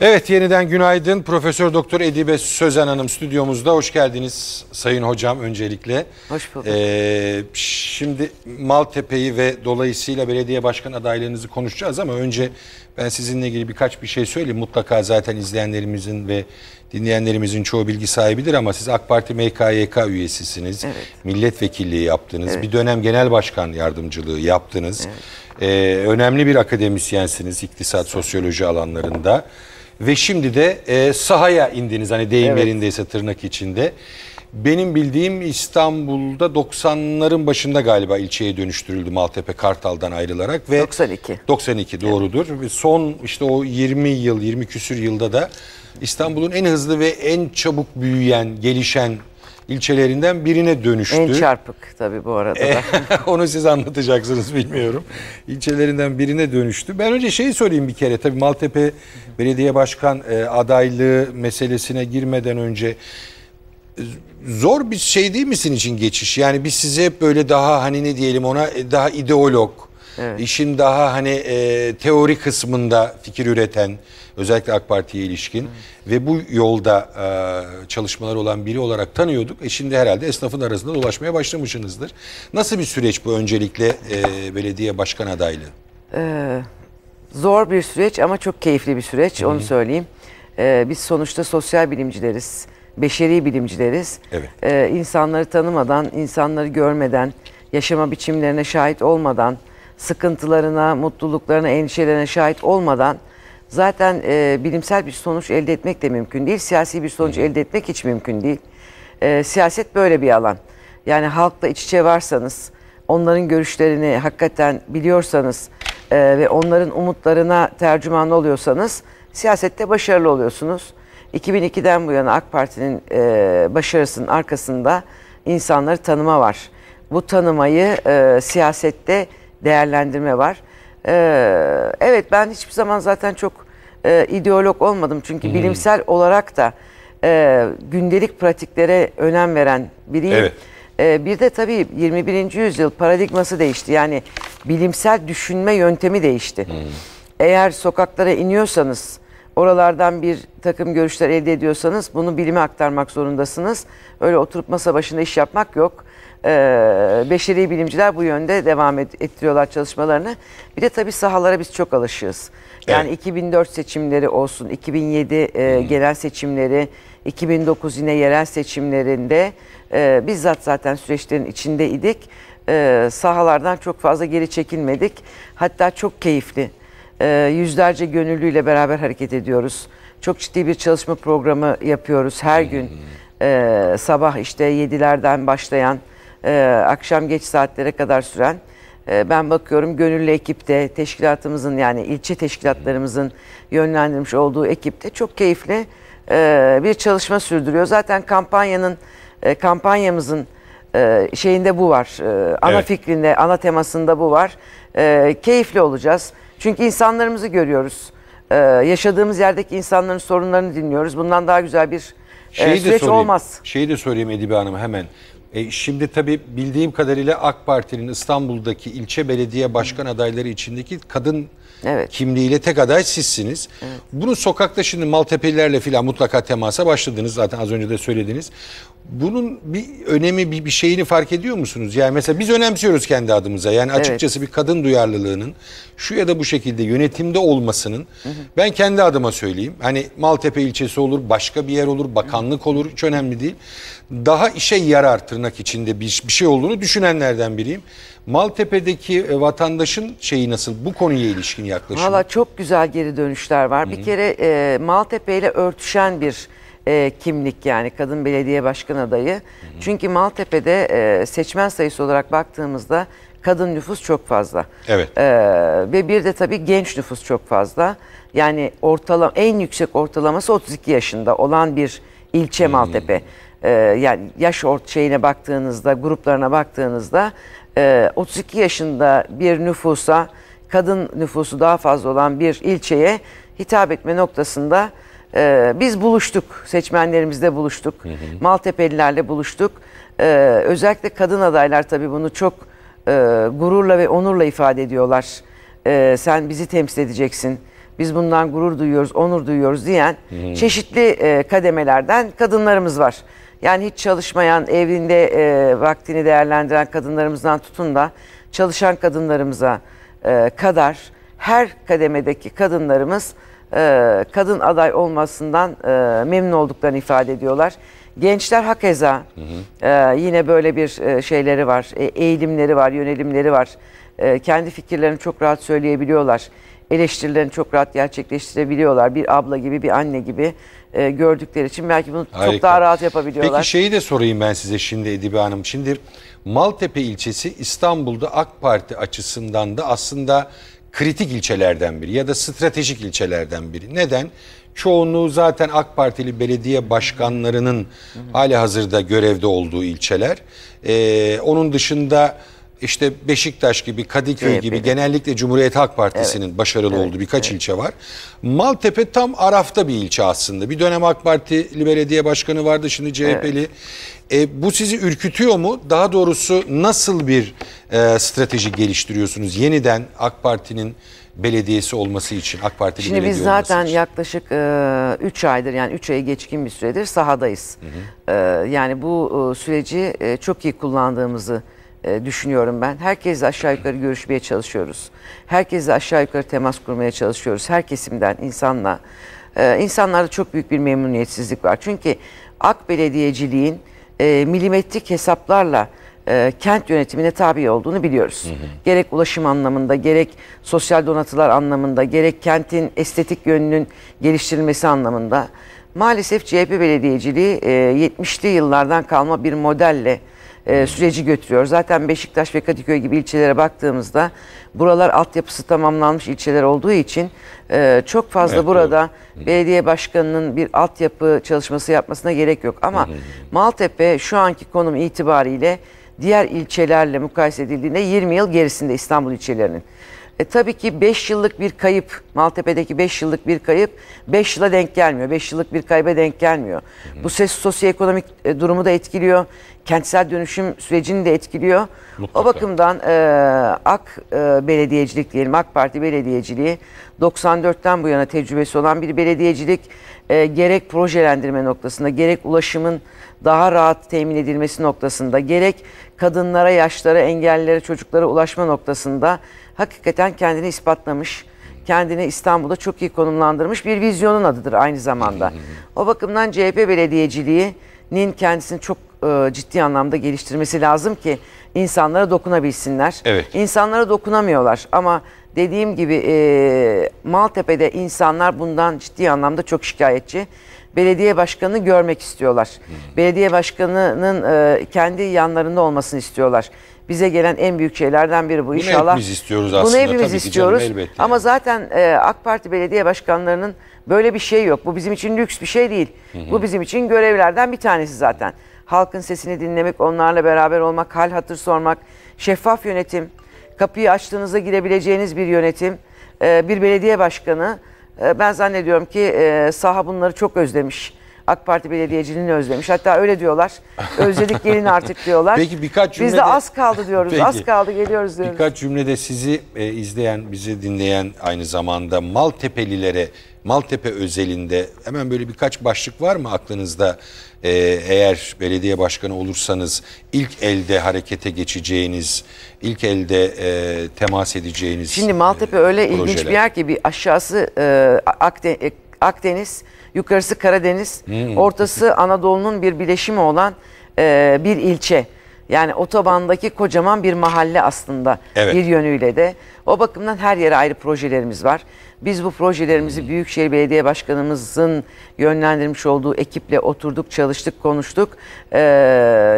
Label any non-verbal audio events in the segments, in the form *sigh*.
Evet yeniden günaydın. Profesör Doktor Edibe Sözen Hanım stüdyomuzda. Hoş geldiniz Sayın Hocam öncelikle. Hoş bulduk. Ee, şimdi Maltepe'yi ve dolayısıyla belediye başkan adaylığınızı konuşacağız ama önce ben sizinle ilgili birkaç bir şey söyleyeyim. Mutlaka zaten izleyenlerimizin ve dinleyenlerimizin çoğu bilgi sahibidir ama siz AK Parti MKYK üyesisiniz. Evet. Milletvekilliği yaptınız. Evet. Bir dönem genel başkan yardımcılığı yaptınız. Ee, önemli bir akademisyensiniz iktisat, sosyoloji alanlarında. Ve şimdi de e, sahaya indiniz hani deyim Evet. yerindeyse tırnak içinde. Benim bildiğim İstanbul'da 90'ların başında galiba ilçeye dönüştürüldü Maltepe Kartal'dan ayrılarak ve 92. 92 doğrudur. Ve son işte o 20 yıl 20 küsür yılda da İstanbul'un en hızlı ve en çabuk büyüyen, gelişen ilçelerinden birine dönüştü. En çarpık tabii bu arada da. *laughs* Onu siz anlatacaksınız bilmiyorum. İlçelerinden birine dönüştü. Ben önce şeyi sorayım bir kere. Tabii Maltepe Belediye Başkan e, adaylığı meselesine girmeden önce e, zor bir şey değil misin için geçiş? Yani biz size hep böyle daha hani ne diyelim ona e, daha ideolog, Evet. işin daha hani e, teori kısmında fikir üreten özellikle AK Parti'ye ilişkin ve bu yolda e, çalışmalar olan biri olarak tanıyorduk. E şimdi herhalde esnafın arasında dolaşmaya başlamışsınızdır. Nasıl bir süreç bu öncelikle e, belediye başkan adaylığı? Ee, zor bir süreç ama çok keyifli bir süreç onu söyleyeyim. Ee, biz sonuçta sosyal bilimcileriz, beşeri bilimcileriz. Evet. Ee, insanları tanımadan, insanları görmeden, yaşama biçimlerine şahit olmadan, sıkıntılarına, mutluluklarına, endişelerine şahit olmadan zaten e, bilimsel bir sonuç elde etmek de mümkün değil. Siyasi bir sonuç elde etmek hiç mümkün değil. Ee, siyaset böyle bir alan. Yani halkla iç içe varsanız, onların görüşlerini hakikaten biliyorsanız e, ve onların umutlarına tercüman oluyorsanız siyasette başarılı oluyorsunuz. 2002'den bu yana AK Parti'nin e, başarısının arkasında insanları tanıma var. Bu tanımayı e, siyasette değerlendirme var. E, evet ben hiçbir zaman zaten çok e, ideolog olmadım çünkü bilimsel olarak da e, gündelik pratiklere önem veren biriyim. Evet. Ee, bir de tabii 21. yüzyıl paradigması değişti. Yani bilimsel düşünme yöntemi değişti. Eğer sokaklara iniyorsanız, oralardan bir takım görüşler elde ediyorsanız bunu bilime aktarmak zorundasınız. Öyle oturup masa başında iş yapmak yok. Ee, beşeri bilimciler bu yönde devam et- ettiriyorlar çalışmalarını. Bir de tabii sahalara biz çok alışığız. Yani Evet. 2004 seçimleri olsun, 2007 e, genel seçimleri, 2009 yine yerel seçimlerinde e, bizzat zaten süreçlerin içindeydik. E, sahalardan çok fazla geri çekilmedik. Hatta çok keyifli. E, yüzlerce gönüllüyle beraber hareket ediyoruz. Çok ciddi bir çalışma programı yapıyoruz her gün. E, sabah işte 7'lerden başlayan, e, akşam geç saatlere kadar süren ee, Ben bakıyorum gönüllü ekipte, teşkilatımızın yani ilçe teşkilatlarımızın yönlendirmiş olduğu ekipte çok keyifli e, bir çalışma sürdürüyor. Zaten kampanyanın, e, kampanyamızın e, şeyinde bu var. E, Ana Evet. fikrinde, ana temasında bu var. E, Keyifli olacağız. Çünkü insanlarımızı görüyoruz. E, Yaşadığımız yerdeki insanların sorunlarını dinliyoruz. Bundan daha güzel bir e, Şeyi de süreç sorayım. olmaz. Şeyi de sorayım Edibe Hanım hemen. E, şimdi tabii bildiğim kadarıyla AK Parti'nin İstanbul'daki ilçe belediye başkan adayları içindeki kadın Evet. kimliğiyle tek aday sizsiniz. Bunu sokakta şimdi Maltepelilerle filan mutlaka temasa başladınız zaten az önce de söylediniz. Bunun bir önemi bir, bir şeyini fark ediyor musunuz? Yani mesela biz önemsiyoruz kendi adımıza. Yani açıkçası bir kadın duyarlılığının şu ya da bu şekilde yönetimde olmasının ben kendi adıma söyleyeyim. Hani Maltepe ilçesi olur, başka bir yer olur, bakanlık olur hiç önemli değil. Daha işe yarar tırnak içinde bir, bir şey olduğunu düşünenlerden biriyim. Maltepe'deki e, vatandaşın şeyi nasıl bu konuya ilişkin yaklaşımı? Valla çok güzel geri dönüşler var. Bir kere e, Maltepe ile örtüşen bir e, kimlik yani kadın belediye başkan adayı. Çünkü Maltepe'de e, seçmen sayısı olarak baktığımızda kadın nüfus çok fazla. Evet. E, ve bir de tabii genç nüfus çok fazla. Yani ortalama en yüksek ortalaması 32 yaşında olan bir ilçe Maltepe. E, yani yaş ort şeyine baktığınızda, gruplarına baktığınızda e, 32 yaşında bir nüfusa kadın nüfusu daha fazla olan bir ilçeye hitap etme noktasında e, biz buluştuk. Seçmenlerimizle buluştuk. Maltepelilerle buluştuk. E, özellikle kadın adaylar tabii bunu çok e, gururla ve onurla ifade ediyorlar. E, sen bizi temsil edeceksin. Biz bundan gurur duyuyoruz, onur duyuyoruz diyen çeşitli e, kademelerden kadınlarımız var. Yani hiç çalışmayan, evinde e, vaktini değerlendiren kadınlarımızdan tutun da çalışan kadınlarımıza e, kadar her kademedeki kadınlarımız e, kadın aday olmasından e, memnun olduklarını ifade ediyorlar. Gençler hakeza e, yine böyle bir e, şeyleri var, e, eğilimleri var, yönelimleri var. E, kendi fikirlerini çok rahat söyleyebiliyorlar. Eleştirilerini çok rahat gerçekleştirebiliyorlar. Bir abla gibi, bir anne gibi e, gördükleri için belki bunu çok Harika. daha rahat yapabiliyorlar. Peki şeyi de sorayım ben size şimdi Edibe Hanım. Şimdi Maltepe ilçesi İstanbul'da AK Parti açısından da aslında kritik ilçelerden biri ya da stratejik ilçelerden biri. Neden? Çoğunluğu zaten AK Partili belediye başkanlarının hali hazırda görevde olduğu ilçeler. Ee, onun dışında işte Beşiktaş gibi, Kadıköy CHP'li. gibi genellikle Cumhuriyet Halk Partisi'nin başarılı olduğu birkaç ilçe var. Maltepe tam arafta bir ilçe aslında. Bir dönem AK Partili belediye başkanı vardı şimdi CHP'li. E, bu sizi ürkütüyor mu? Daha doğrusu nasıl bir e, strateji geliştiriyorsunuz yeniden AK Parti'nin belediyesi olması için, AK Partili Şimdi belediye biz zaten yaklaşık 3 aydır yani 3 ayı geçkin bir süredir sahadayız. E, yani bu e, süreci e, çok iyi kullandığımızı e, düşünüyorum ben. Herkesle aşağı yukarı görüşmeye çalışıyoruz. Herkesle aşağı yukarı temas kurmaya çalışıyoruz. Her kesimden insanla. E, insanlarda çok büyük bir memnuniyetsizlik var. Çünkü AK belediyeciliğin e, milimetrik hesaplarla e, kent yönetimine tabi olduğunu biliyoruz. Gerek ulaşım anlamında, gerek sosyal donatılar anlamında, gerek kentin estetik yönünün geliştirilmesi anlamında. Maalesef CHP belediyeciliği e, 70'li yıllardan kalma bir modelle e, süreci götürüyor. Zaten Beşiktaş ve Kadıköy gibi ilçelere baktığımızda buralar altyapısı tamamlanmış ilçeler olduğu için e, çok fazla Evet, burada belediye başkanının bir altyapı çalışması yapmasına gerek yok. Ama Maltepe şu anki konum itibariyle diğer ilçelerle mukayese edildiğinde 20 yıl gerisinde İstanbul ilçelerinin. E, tabii ki 5 yıllık bir kayıp, Maltepe'deki 5 yıllık bir kayıp 5 yıla denk gelmiyor. 5 yıllık bir kayba denk gelmiyor. Bu ses sosyoekonomik e, durumu da etkiliyor. Kentsel dönüşüm sürecini de etkiliyor. Mutlaka. O bakımdan e, AK e, belediyecilik diyelim, AK Parti belediyeciliği 94'ten bu yana tecrübesi olan bir belediyecilik e, gerek projelendirme noktasında, gerek ulaşımın daha rahat temin edilmesi noktasında, gerek kadınlara, yaşlara, engellilere, çocuklara ulaşma noktasında hakikaten kendini ispatlamış, kendini İstanbul'da çok iyi konumlandırmış bir vizyonun adıdır aynı zamanda. O bakımdan CHP belediyeciliğinin kendisini çok e, ciddi anlamda geliştirmesi lazım ki insanlara dokunabilsinler. Evet. İnsanlara dokunamıyorlar ama dediğim gibi e, Maltepe'de insanlar bundan ciddi anlamda çok şikayetçi. Belediye başkanını görmek istiyorlar. Belediye başkanının e, kendi yanlarında olmasını istiyorlar. Bize gelen en büyük şeylerden biri bu Bunu inşallah. hepimiz istiyoruz Bunu aslında. hepimiz Tabii ki istiyoruz. canım, elbette Ama zaten e, AK Parti belediye başkanlarının böyle bir şey yok. Bu bizim için lüks bir şey değil. Bu bizim için görevlerden bir tanesi zaten. Halkın sesini dinlemek, onlarla beraber olmak, hal hatır sormak, şeffaf yönetim, kapıyı açtığınızda girebileceğiniz bir yönetim, e, bir belediye başkanı. E, ben zannediyorum ki e, saha bunları çok özlemiş. AK Parti belediyeciliğini özlemiş. Hatta öyle diyorlar. Özledik gelin artık diyorlar. *laughs* Peki birkaç Biz cümlede- de az kaldı diyoruz. Peki. Az kaldı geliyoruz diyoruz. Birkaç cümlede sizi e, izleyen, bizi dinleyen aynı zamanda Maltepelilere, Maltepe özelinde hemen böyle birkaç başlık var mı aklınızda? E, eğer belediye başkanı olursanız ilk elde harekete geçeceğiniz, ilk elde e, temas edeceğiniz Şimdi Maltepe e, öyle ilginç projeler. bir yer ki bir aşağısı e, Akde- e, Akdeniz, yukarısı Karadeniz, Hmm. ortası Anadolu'nun bir bileşimi olan e, bir ilçe. Yani otobandaki kocaman bir mahalle aslında Evet. bir yönüyle de. O bakımdan her yere ayrı projelerimiz var. Biz bu projelerimizi Hmm. Büyükşehir Belediye Başkanımızın yönlendirmiş olduğu ekiple oturduk, çalıştık, konuştuk. E,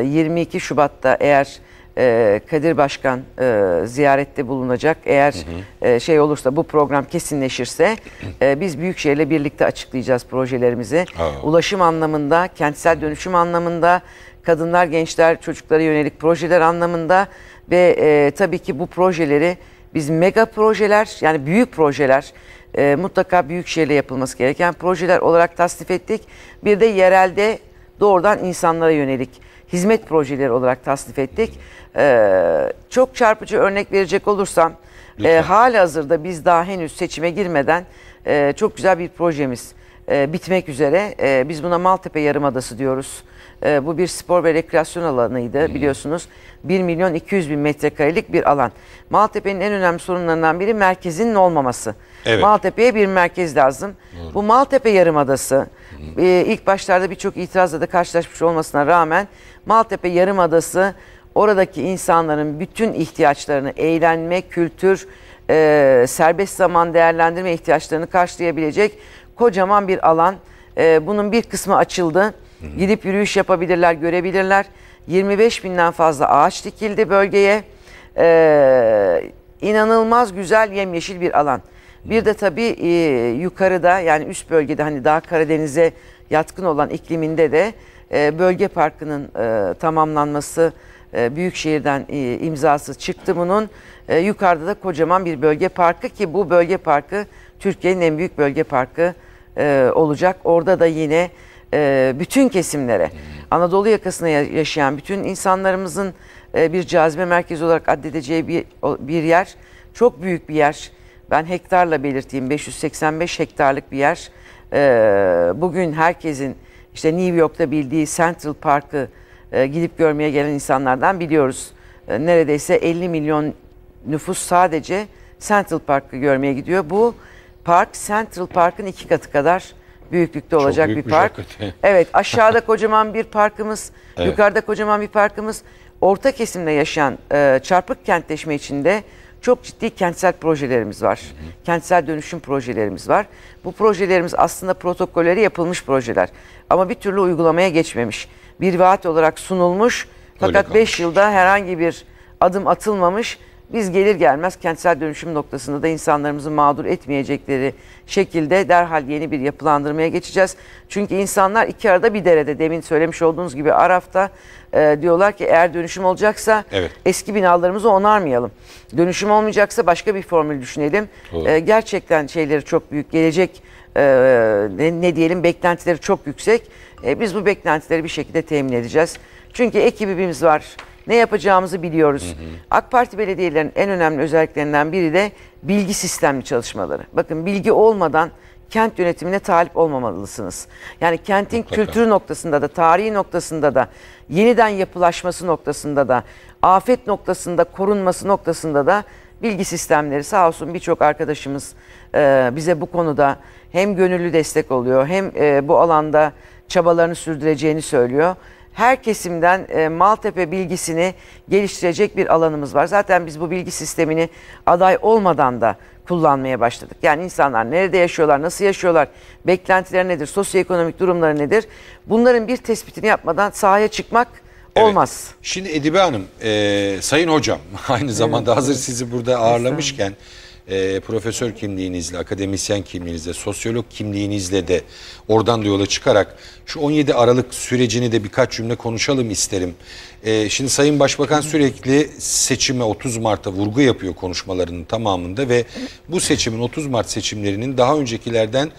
22 Şubat'ta eğer e, Kadir Başkan e, ziyarette bulunacak. Eğer e, şey olursa bu program kesinleşirse e, biz Büyükşehir'le birlikte açıklayacağız projelerimizi. Aa. Ulaşım anlamında, kentsel dönüşüm anlamında, kadınlar, gençler, çocuklara yönelik projeler anlamında ve e, tabii ki bu projeleri biz mega projeler yani büyük projeler e, mutlaka Büyükşehir'le yapılması gereken projeler olarak tasnif ettik. Bir de yerelde doğrudan insanlara yönelik hizmet projeleri olarak tasnif ettik. Ee, çok çarpıcı örnek verecek olursam. E, hali hazırda biz daha henüz seçime girmeden e, çok güzel bir projemiz e, bitmek üzere. E, biz buna Maltepe Yarımadası diyoruz. E, bu bir spor ve rekreasyon alanıydı biliyorsunuz. 1 milyon 200 bin metrekarelik bir alan. Maltepe'nin en önemli sorunlarından biri merkezinin olmaması. Evet. Maltepe'ye bir merkez lazım. Bu Maltepe Yarımadası e, ilk başlarda birçok itirazla da karşılaşmış olmasına rağmen Maltepe Yarımadası oradaki insanların bütün ihtiyaçlarını eğlenme, kültür, e, serbest zaman değerlendirme ihtiyaçlarını karşılayabilecek kocaman bir alan. E, bunun bir kısmı açıldı. Gidip yürüyüş yapabilirler, görebilirler. 25 binden fazla ağaç dikildi bölgeye. E, inanılmaz güzel yemyeşil bir alan. Bir de tabii e, yukarıda yani üst bölgede hani daha Karadeniz'e yatkın olan ikliminde de e, bölge parkının e, tamamlanması e, Büyükşehir'den imzası çıktı bunun. Yukarıda da kocaman bir bölge parkı ki bu bölge parkı Türkiye'nin en büyük bölge parkı olacak. Orada da yine bütün kesimlere Anadolu yakasına ya- yaşayan bütün insanlarımızın bir cazibe merkezi olarak addedeceği bir, bir yer. Çok büyük bir yer. Ben hektarla belirteyim 585 hektarlık bir yer. E, bugün herkesin işte New York'ta bildiği Central Park'ı e, gidip görmeye gelen insanlardan biliyoruz. E, neredeyse 50 milyon nüfus sadece Central Park'ı görmeye gidiyor. Bu park Central Park'ın iki katı kadar büyüklükte olacak bir büyükmüş park. hakikaten. *laughs* Evet aşağıda kocaman bir parkımız, *laughs* Evet. yukarıda kocaman bir parkımız. Orta kesimde yaşayan e, çarpık kentleşme içinde çok ciddi kentsel projelerimiz var. Kentsel dönüşüm projelerimiz var. Bu projelerimiz aslında protokolleri yapılmış projeler. Ama bir türlü uygulamaya geçmemiş. Bir vaat olarak sunulmuş fakat kalmış. 5 yılda herhangi bir adım atılmamış. Biz gelir gelmez kentsel dönüşüm noktasında da insanlarımızı mağdur etmeyecekleri şekilde derhal yeni bir yapılandırmaya geçeceğiz. Çünkü insanlar iki arada bir derede demin söylemiş olduğunuz gibi Araf'ta e, diyorlar ki eğer dönüşüm olacaksa Evet. eski binalarımızı onarmayalım. Dönüşüm olmayacaksa başka bir formül düşünelim. E, gerçekten şeyleri çok büyük gelecek e, ne, ne diyelim beklentileri çok yüksek. E, biz bu beklentileri bir şekilde temin edeceğiz. Çünkü ekibimiz var. Ne yapacağımızı biliyoruz. AK Parti belediyelerinin en önemli özelliklerinden biri de bilgi sistemli çalışmaları. Bakın bilgi olmadan kent yönetimine talip olmamalısınız. Yani kentin Mutlaka. kültürü noktasında da, tarihi noktasında da, yeniden yapılaşması noktasında da, afet noktasında, korunması noktasında da bilgi sistemleri sağ olsun birçok arkadaşımız e, bize bu konuda hem gönüllü destek oluyor hem e, bu alanda çabalarını sürdüreceğini söylüyor. Her kesimden e, Maltepe bilgisini geliştirecek bir alanımız var. Zaten biz bu bilgi sistemini aday olmadan da kullanmaya başladık. Yani insanlar nerede yaşıyorlar, nasıl yaşıyorlar, beklentileri nedir, sosyoekonomik durumları nedir? Bunların bir tespitini yapmadan sahaya çıkmak Evet. olmaz. Şimdi Edibe Hanım, e, Sayın Hocam *laughs* aynı zamanda hazır sizi burada ağırlamışken e, profesör kimliğinizle, akademisyen kimliğinizle, sosyolog kimliğinizle de oradan da yola çıkarak şu 17 Aralık sürecini de birkaç cümle konuşalım isterim. E, şimdi Sayın Başbakan sürekli seçime 30 Mart'a vurgu yapıyor konuşmalarının tamamında ve bu seçimin 30 Mart seçimlerinin daha öncekilerden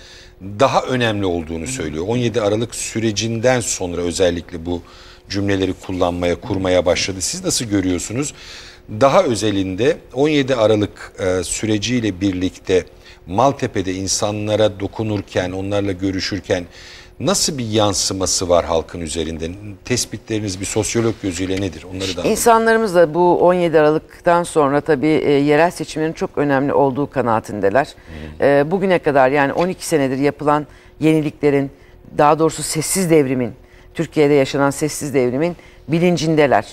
daha önemli olduğunu söylüyor. 17 Aralık sürecinden sonra özellikle bu cümleleri kullanmaya, kurmaya başladı. Siz nasıl görüyorsunuz? Daha özelinde 17 Aralık e, süreciyle birlikte Maltepe'de insanlara dokunurken, onlarla görüşürken nasıl bir yansıması var halkın üzerinde? Tespitleriniz bir sosyolog gözüyle nedir? Onları da. İnsanlarımız da bu 17 Aralık'tan sonra tabii e, yerel seçimlerin çok önemli olduğu kanaatindeler. E, bugüne kadar yani 12 senedir yapılan yeniliklerin, daha doğrusu sessiz devrimin, Türkiye'de yaşanan sessiz devrimin bilincindeler.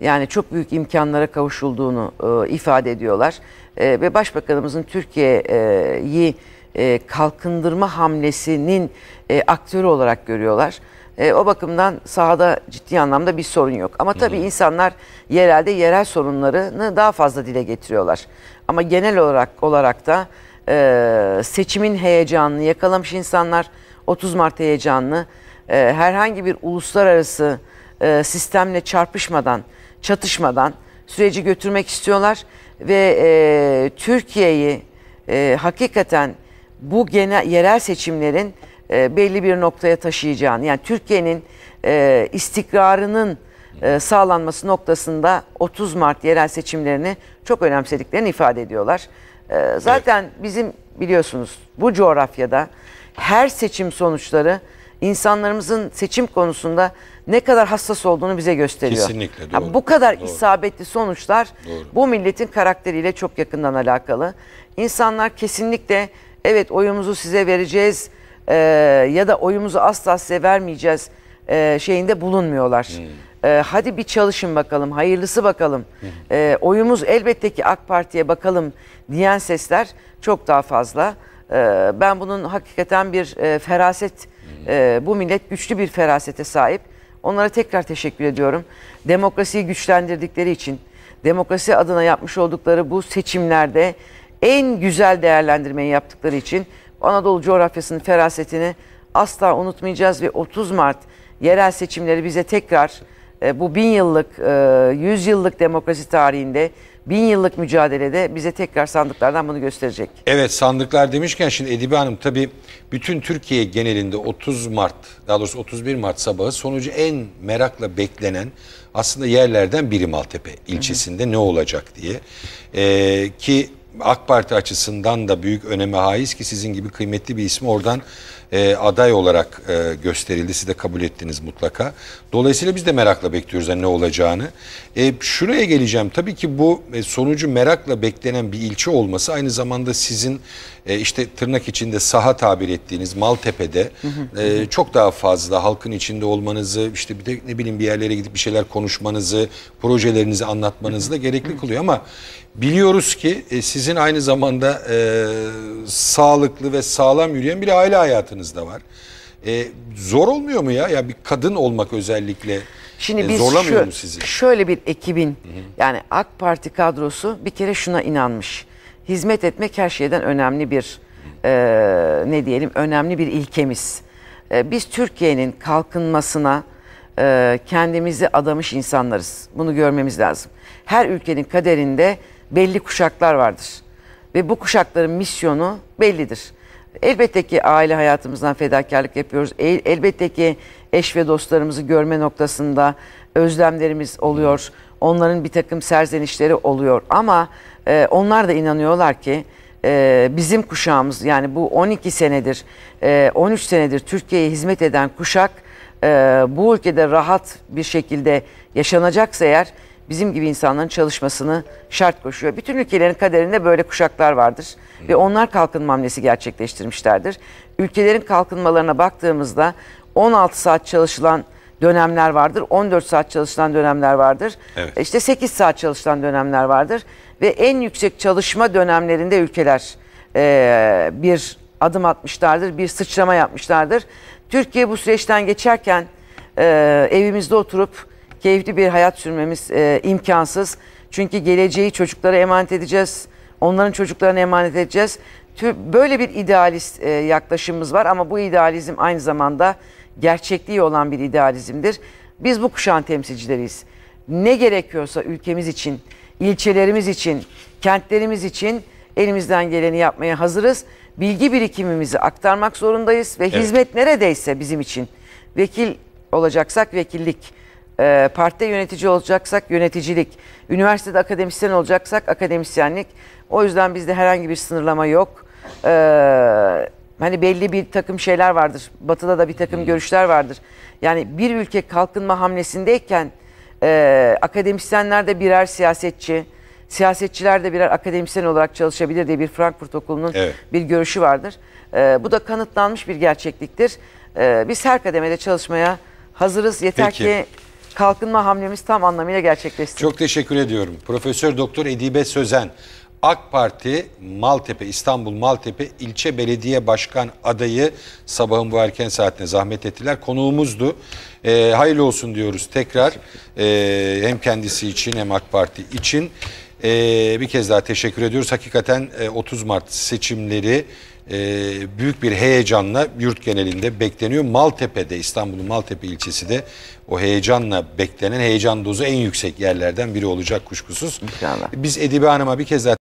Yani çok büyük imkanlara kavuşulduğunu e, ifade ediyorlar. E, ve Başbakanımızın Türkiye'yi e, kalkındırma hamlesinin e, aktörü olarak görüyorlar. E, o bakımdan sahada ciddi anlamda bir sorun yok. Ama tabii insanlar yerelde yerel sorunlarını daha fazla dile getiriyorlar. Ama genel olarak olarak da e, seçimin heyecanını yakalamış insanlar, 30 Mart heyecanını e, herhangi bir uluslararası e, sistemle çarpışmadan, çatışmadan süreci götürmek istiyorlar ve e, Türkiye'yi e, hakikaten bu genel yerel seçimlerin e, belli bir noktaya taşıyacağını yani Türkiye'nin e, istikrarının e, sağlanması noktasında 30 Mart yerel seçimlerini çok önemsediklerini ifade ediyorlar. E, zaten bizim biliyorsunuz bu coğrafyada her seçim sonuçları insanlarımızın seçim konusunda ne kadar hassas olduğunu bize gösteriyor. Kesinlikle, Ha, doğru. bu kadar Doğru. isabetli sonuçlar Doğru. bu milletin karakteriyle çok yakından alakalı. İnsanlar kesinlikle evet oyumuzu size vereceğiz e, ya da oyumuzu asla size vermeyeceğiz e, şeyinde bulunmuyorlar. E, hadi bir çalışın bakalım, hayırlısı bakalım. E, oyumuz elbette ki AK Parti'ye bakalım diyen sesler çok daha fazla. E, ben bunun hakikaten bir e, feraset, e, bu millet güçlü bir ferasete sahip. Onlara tekrar teşekkür ediyorum. Demokrasiyi güçlendirdikleri için, demokrasi adına yapmış oldukları bu seçimlerde en güzel değerlendirmeyi yaptıkları için Anadolu coğrafyasının ferasetini asla unutmayacağız ve 30 Mart yerel seçimleri bize tekrar e, bu bin yıllık, e, yüz yıllık demokrasi tarihinde, bin yıllık mücadelede bize tekrar sandıklardan bunu gösterecek. Evet sandıklar demişken şimdi Edibe Hanım tabii bütün Türkiye genelinde 30 Mart daha doğrusu 31 Mart sabahı sonucu en merakla beklenen aslında yerlerden biri Maltepe ilçesinde ne olacak diye. Ee, ki AK Parti açısından da büyük öneme haiz ki sizin gibi kıymetli bir ismi oradan e, aday olarak e, gösterildi. Siz de kabul ettiniz mutlaka. Dolayısıyla biz de merakla bekliyoruz hani ne olacağını. E, şuraya geleceğim. Tabii ki bu e, sonucu merakla beklenen bir ilçe olması aynı zamanda sizin e, işte tırnak içinde saha tabir ettiğiniz Maltepe'de e, çok daha fazla halkın içinde olmanızı işte bir de ne bileyim bir yerlere gidip bir şeyler konuşmanızı, projelerinizi anlatmanızı da gerekli kılıyor ama biliyoruz ki e, sizin aynı zamanda e, sağlıklı ve sağlam yürüyen bir aile hayatınız da var. E, zor olmuyor mu ya? Ya bir kadın olmak özellikle Şimdi e, biz zorlamıyor şu- mu sizi? şöyle bir ekibin yani AK Parti kadrosu bir kere şuna inanmış. Hizmet etmek her şeyden önemli bir e, ne diyelim önemli bir ilkemiz. E, biz Türkiye'nin kalkınmasına e, kendimizi adamış insanlarız. Bunu görmemiz lazım. Her ülkenin kaderinde belli kuşaklar vardır. Ve bu kuşakların misyonu bellidir. Elbette ki aile hayatımızdan fedakarlık yapıyoruz. El- elbette ki eş ve dostlarımızı görme noktasında özlemlerimiz oluyor. Onların bir takım serzenişleri oluyor. Ama e, onlar da inanıyorlar ki e, bizim kuşağımız yani bu 12 senedir, e, 13 senedir Türkiye'ye hizmet eden kuşak e, bu ülkede rahat bir şekilde yaşanacaksa eğer bizim gibi insanların çalışmasını şart koşuyor. Bütün ülkelerin kaderinde böyle kuşaklar vardır ve onlar kalkınma hamlesi gerçekleştirmişlerdir. Ülkelerin kalkınmalarına baktığımızda 16 saat çalışılan dönemler vardır, 14 saat çalışılan dönemler vardır. Evet. İşte 8 saat çalışılan dönemler vardır ve en yüksek çalışma dönemlerinde ülkeler eee, bir adım atmışlardır, bir sıçrama yapmışlardır. Türkiye bu süreçten geçerken eee, evimizde oturup keyifli bir hayat sürmemiz eee, imkansız. Çünkü geleceği çocuklara emanet edeceğiz, onların çocuklarına emanet edeceğiz. Böyle bir idealist eee, yaklaşımımız var ama bu idealizm aynı zamanda gerçekliği olan bir idealizmdir. Biz bu kuşağın temsilcileriyiz. Ne gerekiyorsa ülkemiz için, ilçelerimiz için, kentlerimiz için elimizden geleni yapmaya hazırız. Bilgi birikimimizi aktarmak zorundayız ve hizmet neredeyse bizim için. Vekil olacaksak vekillik, e, partide yönetici olacaksak yöneticilik, üniversitede akademisyen olacaksak akademisyenlik. O yüzden bizde herhangi bir sınırlama yok. E, hani belli bir takım şeyler vardır. Batı'da da bir takım görüşler vardır. Yani bir ülke kalkınma hamlesindeyken e, akademisyenler de birer siyasetçi, siyasetçiler de birer akademisyen olarak çalışabilir diye bir Frankfurt Okulu'nun Evet. bir görüşü vardır. E, bu da kanıtlanmış bir gerçekliktir. E, biz her kademede çalışmaya hazırız. Yeter Peki. ki kalkınma hamlemiz tam anlamıyla gerçekleşsin. Çok teşekkür ediyorum. Profesör Doktor Edibe Sözen, AK Parti Maltepe, İstanbul Maltepe ilçe belediye başkan adayı sabahın bu erken saatine zahmet ettiler. Konuğumuzdu. Ee, hayırlı olsun diyoruz tekrar. Ee, hem kendisi için hem AK Parti için. Ee, bir kez daha teşekkür ediyoruz. Hakikaten e, 30 Mart seçimleri e, büyük bir heyecanla yurt genelinde bekleniyor. Maltepe'de İstanbul'un Maltepe ilçesi de o heyecanla beklenen heyecan dozu en yüksek yerlerden biri olacak kuşkusuz. İnşallah. Biz Edibe Hanım'a bir kez daha